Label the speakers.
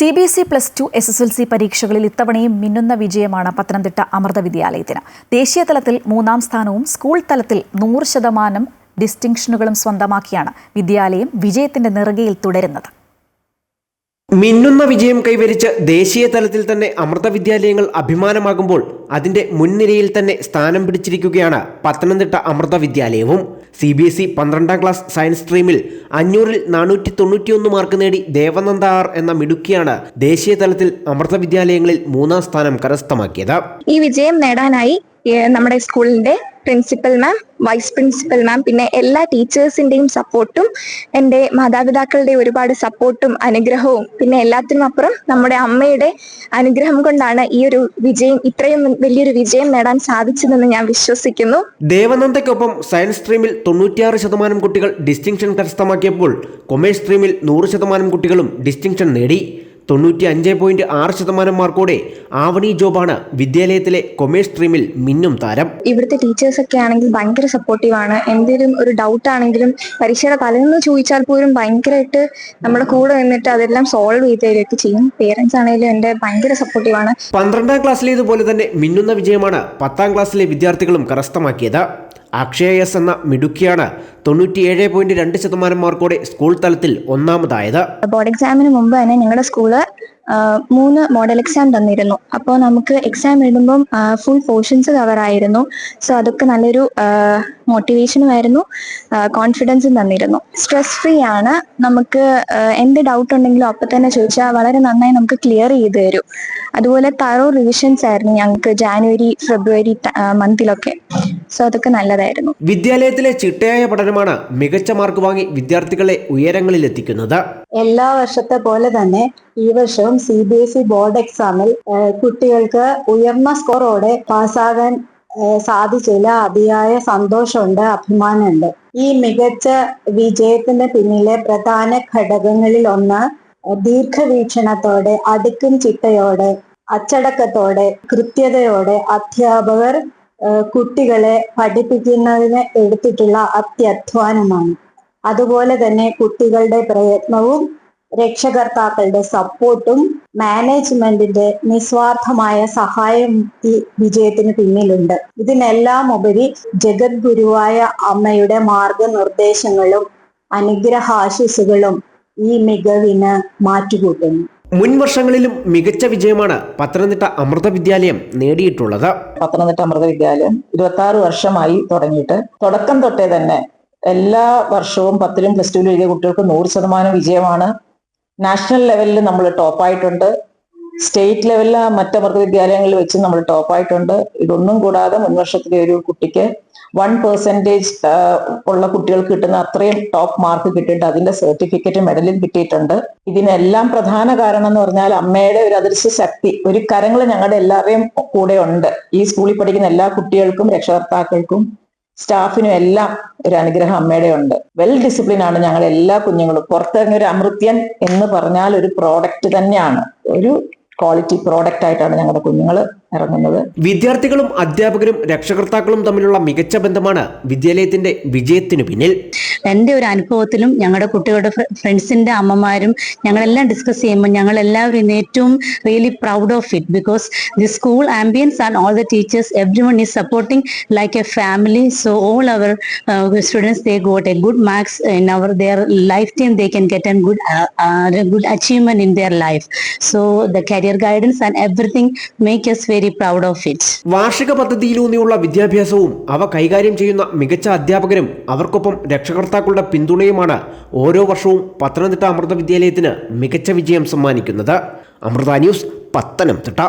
Speaker 1: C B S E plus two S S L C പരീക്ഷകളിൽ ഇത്തവണയും മിന്നുന്ന വിജയമാണ് പത്തനംതിട്ട അമൃത വിദ്യാലയത്തിന്. ദേശീയ തലത്തിൽ മൂന്നാം സ്ഥാനവും സ്കൂൾ തലത്തിൽ നൂറ് ശതമാനം ഡിസ്റ്റിങ്ഷനുകളും സ്വന്തമാക്കിയാണ് വിദ്യാലയം വിജയത്തിന്റെ നെറുകയിൽ തുടരുന്നത്.
Speaker 2: മിന്നുന്ന വിജയം കൈവരിച്ച് ദേശീയ തലത്തിൽ തന്നെ അമൃത വിദ്യാലയങ്ങൾ അഭിമാനമാകുമ്പോൾ അതിന്റെ മുൻനിരയിൽ തന്നെ സ്ഥാനം പിടിച്ചിരിക്കുകയാണ് പത്തനംതിട്ട അമൃത വിദ്യാലയവും. സി ബി എസ് ഇ പന്ത്രണ്ടാം ക്ലാസ് സയൻസ് സ്ട്രീമിൽ അഞ്ഞൂറിൽ നാനൂറ്റി തൊണ്ണൂറ്റിയൊന്ന് മാർക്ക് നേടി ദേവനന്ദ ആർ എന്ന മിടുക്കിയാണ് ദേശീയ തലത്തിൽ അമൃത വിദ്യാലയങ്ങളിൽ മൂന്നാം സ്ഥാനം കരസ്ഥമാക്കിയത്.
Speaker 3: ഈ വിജയം നേടാനായി നമ്മുടെ സ്കൂളിന്റെ principal ma'am vice principal ma'am പിന്നെ എല്ലാ ടീച്ചേഴ്സിന്റെയും സപ്പോർട്ടും എന്റെ മാതാപിതാക്കളുടെ ഒരുപാട് സപ്പോർട്ടും അനുഗ്രഹവും പിന്നെ എല്ലാത്തിനും അപ്പുറം നമ്മുടെ അമ്മയുടെ അനുഗ്രഹം കൊണ്ടാണ് ഈ ഒരു വിജയം ഇത്രയും വലിയൊരു വിജയം നേടാൻ സാധിച്ചതെന്ന് ഞാൻ വിശ്വസിക്കുന്നു.
Speaker 2: ദേവനന്ദയ്ക്കൊപ്പം സയൻസ് സ്ട്രീമിൽ തൊണ്ണൂറ്റിയാറ് ശതമാനം കുട്ടികൾ ഡിസ്റ്റിങ്ഷൻ കരസ്ഥമാക്കിയപ്പോൾ കൊമേഴ്സ് സ്ട്രീമിൽ നൂറ് ശതമാനം കുട്ടികളും ഡിസ്റ്റിങ്ഷൻ നേടി. തൊണ്ണൂറ്റി അഞ്ച് പോയിന്റ് ആറ് ശതമാനം മാർക്കോടെ ആവണി ജോബാണ് വിദ്യാലയത്തിലെ കൊമേഴ്സ് സ്ട്രീമിൽ മിന്നും താരം.
Speaker 3: ഇവിടുത്തെ ടീച്ചേഴ്സ് ഒക്കെ ആണെങ്കിൽ ഭയങ്കര സപ്പോർട്ടീവ് ആണ്. എന്തെങ്കിലും ഒരു ഡൗട്ട് ആണെങ്കിലും പരീക്ഷയുടെ തലേന്ന് ചോദിച്ചാൽ പോലും ഭയങ്കരമായിട്ട് നമ്മുടെ കൂടെ നിന്നിട്ട് അതെല്ലാം സോൾവ് ചെയ്ത് തരികയൊക്കെ ചെയ്യും. പേരൻസ് ആണെങ്കിലും എന്റെ ഭയങ്കര സപ്പോർട്ടീവ് ആണ്.
Speaker 2: പന്ത്രണ്ടാം ക്ലാസ്സിലേതുപോലെ തന്നെ മിന്നുന്ന വിജയമാണ് പത്താം ക്ലാസ്സിലെ വിദ്യാർത്ഥികളും കരസ്ഥമാക്കിയത്. അക്ഷയ എസ് എന്ന മിടുക്കിയാണ് തൊണ്ണൂറ്റിയേഴ് പോയിന്റ് രണ്ട് ശതമാനം മാർക്കോടെ സ്കൂൾ തലത്തിൽ ഒന്നാമതായത്.
Speaker 3: ബോർഡ് എക്സാമിന് മുമ്പ് തന്നെ ഞങ്ങളുടെ സ്കൂൾ മൂന്ന് മോഡൽ എക്സാം തന്നിരുന്നു. അപ്പോൾ നമുക്ക് എക്സാം എഴുതുമ്പം ഫുൾ പോർഷൻസ് കവർ ആയിരുന്നു. സോ അതൊക്കെ നല്ലൊരു മോട്ടിവേഷനും ആയിരുന്നു. കോൺഫിഡൻസും തന്നിരുന്നു. സ്ട്രെസ് ഫ്രീ ആണ്. നമുക്ക് എന്ത് ഡൗട്ട് ഉണ്ടെങ്കിലും അപ്പൊ തന്നെ ചോദിച്ചാൽ വളരെ നന്നായി നമുക്ക് ക്ലിയർ ചെയ്ത് തരും. അതുപോലെ തറോ റിവിഷൻസ് ആയിരുന്നു ഞങ്ങൾക്ക് ജാനുവരി ഫെബ്രുവരി മന്തിലൊക്കെ സോ അതൊക്കെ നല്ലതായിരുന്നു.
Speaker 2: വിദ്യാലയത്തിലെ ചിട്ടയായ പഠനമാണ് മികച്ച മാർക്ക് വാങ്ങി വിദ്യാർത്ഥികളെ ഉയരങ്ങളിലെത്തിക്കുന്നത്.
Speaker 4: എല്ലാ വർഷത്തെ പോലെ തന്നെ ഈ വർഷവും C B S E board എക്സാമിൽ കുട്ടികൾക്ക് ഉയർന്ന സ്കോറോടെ പാസ്സാകാൻ സാധിച്ചില്ല അതിയായ സന്തോഷമുണ്ട് അഭിമാനമുണ്ട്. ഈ മികച്ച വിജയത്തിന്റെ പിന്നിലെ പ്രധാന ഘടകങ്ങളിൽ ഒന്ന് ദീർഘവീക്ഷണത്തോടെ അടുക്കും ചിട്ടയോടെ അച്ചടക്കത്തോടെ കൃത്യതയോടെ അധ്യാപകർ കുട്ടികളെ പഠിപ്പിക്കുന്നതിന് എടുത്തിട്ടുള്ള അത്യധ്വാനമാണ്. അതുപോലെ തന്നെ കുട്ടികളുടെ പ്രയത്നവും രക്ഷകർത്താക്കളുടെ സപ്പോർട്ടും മാനേജ്മെന്റിന്റെ നിസ്വാർത്ഥമായ സഹായം ഈ വിജയത്തിന് പിന്നിലുണ്ട്. ഇതിനെല്ലാം ഉപരി ജഗദ്ഗുരുവായ അമ്മയുടെ മാർഗനിർദ്ദേശങ്ങളും അനുഗ്രഹാശിസുകളും ഈ മികവിന് മാറ്റുകൂട്ടുന്നു.
Speaker 2: മുൻ വർഷങ്ങളിലും മികച്ച വിജയമാണ് പത്തനംതിട്ട അമൃത വിദ്യാലയം നേടിയിട്ടുള്ളത്.
Speaker 5: പത്തനംതിട്ട അമൃത വിദ്യാലയം ഇരുപത്തി ആറ് വർഷമായി തുടങ്ങിയിട്ട്. തുടക്കം തൊട്ടേ തന്നെ എല്ലാ വർഷവും പത്തിലും പ്ലസ് ടുവിലും എഴുതിയ കുട്ടികൾക്ക് നൂറ് ശതമാനം വിജയമാണ്. നാഷണൽ ലെവലിൽ നമ്മൾ ടോപ്പായിട്ടുണ്ട് സ്റ്റേറ്റ് ലെവലിൽ മറ്റ് അമൃത വിദ്യാലയങ്ങളിൽ വെച്ച് നമ്മൾ ടോപ്പായിട്ടുണ്ട് ഇതൊന്നും കൂടാതെ മുൻവർഷത്തിലെ ഒരു കുട്ടിക്ക് വൺ പെർസെന്റേജ് ഉള്ള കുട്ടികൾക്ക് കിട്ടുന്ന അത്രയും ടോപ്പ് മാർക്ക് കിട്ടിയിട്ട് അതിന്റെ സർട്ടിഫിക്കറ്റ് മെഡലും കിട്ടിയിട്ടുണ്ട്. ഇതിനെല്ലാം പ്രധാന കാരണം എന്ന് പറഞ്ഞാൽ അമ്മയുടെ ഒരു അദൃശ്യ ശക്തി ഒരു കരങ്ങൾ ഞങ്ങളുടെ എല്ലാവരെയും കൂടെ ഉണ്ട്. ഈ സ്കൂളിൽ പഠിക്കുന്ന എല്ലാ കുട്ടികൾക്കും രക്ഷകർത്താക്കൾക്കും സ്റ്റാഫിനും എല്ലാം ഒരു അനുഗ്രഹം അമ്മയുടെ ഉണ്ട്. വെൽ ഡിസിപ്ലിൻ ആണ് ഞങ്ങൾ എല്ലാ കുഞ്ഞുങ്ങളും. പുറത്തിറങ്ങിയ ഒരു അമൃത്യൻ എന്ന് പറഞ്ഞാൽ ഒരു പ്രോഡക്റ്റ് തന്നെയാണ്. ഒരു ക്വാളിറ്റി പ്രോഡക്റ്റ് ആയിട്ടാണ് ഞങ്ങളുടെ കുഞ്ഞുങ്ങൾ ഇറങ്ങുന്നത്.
Speaker 2: വിദ്യാർത്ഥികളും അധ്യാപകരും രക്ഷകർത്താക്കളും തമ്മിലുള്ള മികച്ച ബന്ധമാണ് വിദ്യാലയത്തിന്റെ വിജയത്തിന് പിന്നിൽ.
Speaker 6: എന്റെ ഒരു അനുഭവത്തിലും ഞങ്ങളുടെ കുട്ടികളുടെ ഫ്രണ്ട്സിന്റെ അമ്മമാരും ഞങ്ങളെല്ലാം ഡിസ്കസ് ചെയ്യുമ്പോൾ ഞങ്ങൾ എല്ലാവരും ഏറ്റവും really proud of it because the school ambience and all the teachers every one is supporting like a family so all our students they got a good marks in our their life time they can get an good good achievement in their life so the career guidance and everything make us very proud of it
Speaker 2: വാർഷിക പദ്ധതിയിലൂന്നിയുള്ള വിദ്യാഭ്യാസവും അവ കൈകാര്യം ചെയ്യുന്ന മികച്ച അധ്യാപകരും അവർക്കൊപ്പം രക്ഷകർത്താക്കളുടെ പിന്തുണയുമാണ് ഓരോ വർഷവും പത്തനംതിട്ട അമൃത വിദ്യാലയത്തിന് മികച്ച വിജയം സമ്മാനിക്കുന്നത്. അമൃത ന്യൂസ് പത്തനംതിട്ട.